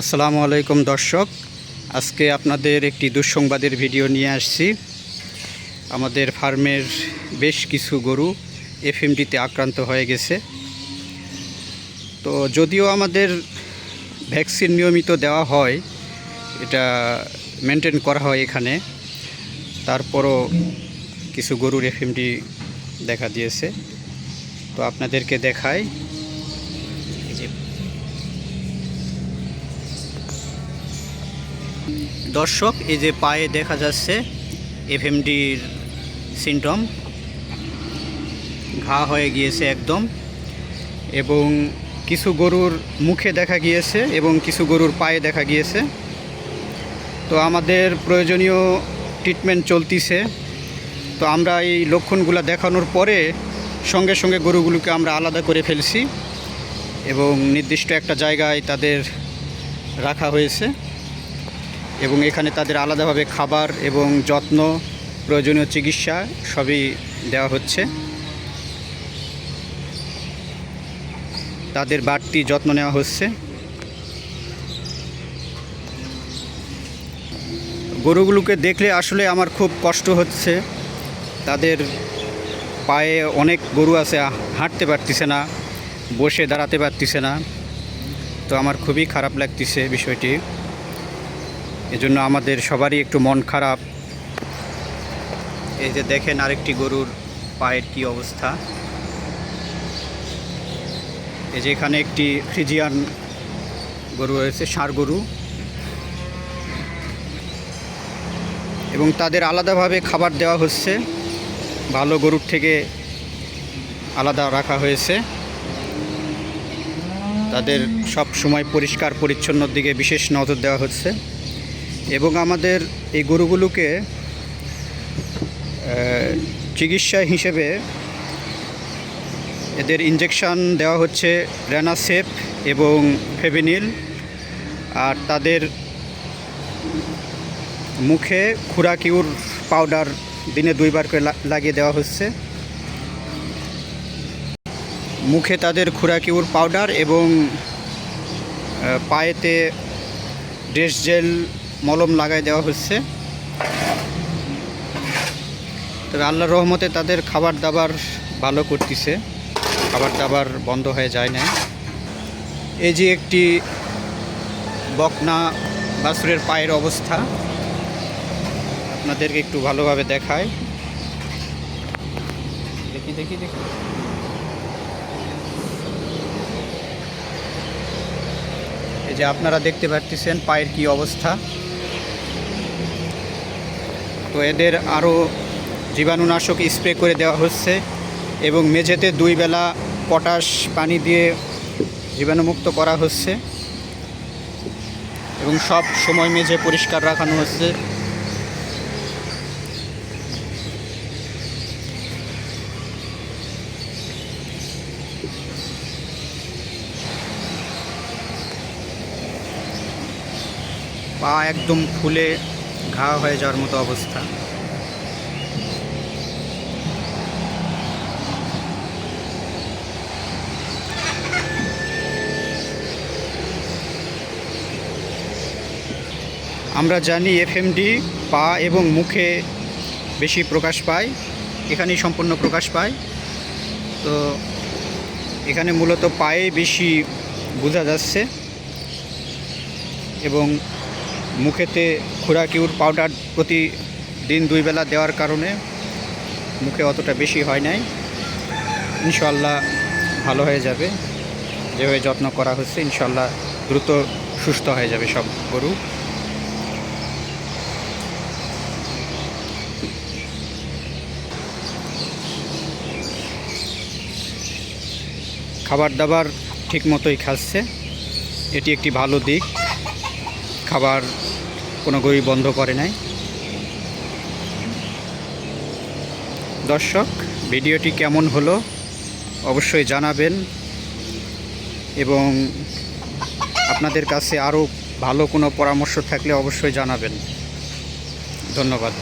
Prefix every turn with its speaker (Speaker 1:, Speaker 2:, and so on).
Speaker 1: আসসালামু আলাইকুম দর্শক। আজকে আপনাদের একটি দুঃসংবাদের ভিডিও নিয়ে আসছি। আমাদের ফার্মের বেশ কিছু গরু এফএমডিতে আক্রান্ত হয়ে গেছে। তো যদিও আমাদের ভ্যাকসিন নিয়মিত দেওয়া হয়, এটা মেনটেন করা হয় এখানে। তারপরও কিছু গরুর এফএমডি দেখা দিয়েছে। তো আপনাদেরকে দেখাই দর্শক, এই যে পায়ে দেখা যাচ্ছে এফএমডির সিমটম ঘা হয়ে গিয়েছে একদম, এবং কিছু গরুর মুখে দেখা গিয়েছে এবং কিছু গরুর পায়ে দেখা গিয়েছে। তো আমাদের প্রয়োজনীয় ট্রিটমেন্ট চলতিছে। তো আমরা এই লক্ষণগুলো দেখানোর পরে সঙ্গে সঙ্গে গরুগুলোকে আমরা আলাদা করে ফেলছি এবং নির্দিষ্ট একটা জায়গায় তাদের রাখা হয়েছে। এবং এখানে তাদের আলাদাভাবে খাবার এবং যত্ন, প্রয়োজনীয় চিকিৎসা সবই দেওয়া হচ্ছে। তাদের বাড়তি যত্ন নেওয়া হচ্ছে। গরুগুলোকে দেখলে আসলে আমার খুব কষ্ট হচ্ছে। তাদের পায়ে অনেক গরু আছে, হাঁটতে পারতেছে না, বসে দাঁড়াতে পারতেছে না। তো আমার খুবই খারাপ লাগতেছে বিষয়টি। এজন্য আমাদের সবারই একটু মন খারাপ। এই যে দেখেন আরেকটি গরুর পায়ের কি অবস্থা। এই যে এখানে একটি ফ্রিজিয়ান গরু রয়েছে ষাঁড় গরু। এবং তাদের আলাদাভাবে খাবার দেওয়া হচ্ছে। ভালো গরুর থেকে আলাদা রাখা হয়েছে। তাদের সব সময় পরিষ্কার, পরিচ্ছন্নর দিকে বিশেষ নজর দেওয়া হচ্ছে। এবং আমাদের এই গরুগুলোকে চিকিৎসা হিসেবে এদের ইঞ্জেকশান দেওয়া হচ্ছে রেনাসেপ এবং ফেভিনিল আর তাদের মুখে খুরাকিউর পাউডার দিনে দুইবার করে লাগিয়ে দেওয়া হচ্ছে। মুখে তাদের খুরাকিউর পাউডার এবং পায়েতে ড্রেস জেল মলম লাগাই দেওয়া হচ্ছে। তবে আল্লাহর রহমতে তাদের খাবার দাবার ভালো করতেছে। খাবার দাবার বন্ধ হয়ে যায় না এই যে একটি বকনা বাছুরের পায়ের অবস্থা, আপনাদেরকে একটু ভালোভাবে দেখায় দেখি দেখি দেখি। এই যে আপনারা দেখতে পাচ্ছেন পায়ের কি অবস্থা। তো এদের আরও জীবাণুনাশক স্প্রে করে দেওয়া হচ্ছে এবং মেঝেতে দুই বেলা পটাশ পানি দিয়ে জীবাণুমুক্ত করা হচ্ছে এবং সব সময় মেঝে পরিষ্কার রাখানো হচ্ছে। পা একদম ফুলে ঘা হয়ে যাওয়ার মতো অবস্থা। আমরা জানি এফএমডি পা এবং মুখে বেশি প্রকাশ পায়, এখানেই সম্পূর্ণ প্রকাশ পায়। তো এখানে মূলত পায়ে বেশি বোঝা যাচ্ছে এবং মুখেতে খুরাকিউর পাউডার প্রতিদিন দুই বেলা দেওয়ার কারণে মুখে অতটা বেশি হয় নাই। ইনশাল্লাহ ভালো হয়ে যাবে। যেভাবে যত্ন করা হচ্ছে ইনশাল্লাহ দ্রুত সুস্থ হয়ে যাবে সব গরু। খাবার দাবার ঠিক মতোই খাচ্ছে। এটি একটি ভালো দিক। খাবার কোনো গরু বন্ধ করে নাই। দর্শক, ভিডিওটি কেমন হলো অবশ্যই জানাবেন এবং আপনাদের কাছে আরও ভালো কোনো পরামর্শ থাকলে অবশ্যই জানাবেন। ধন্যবাদ।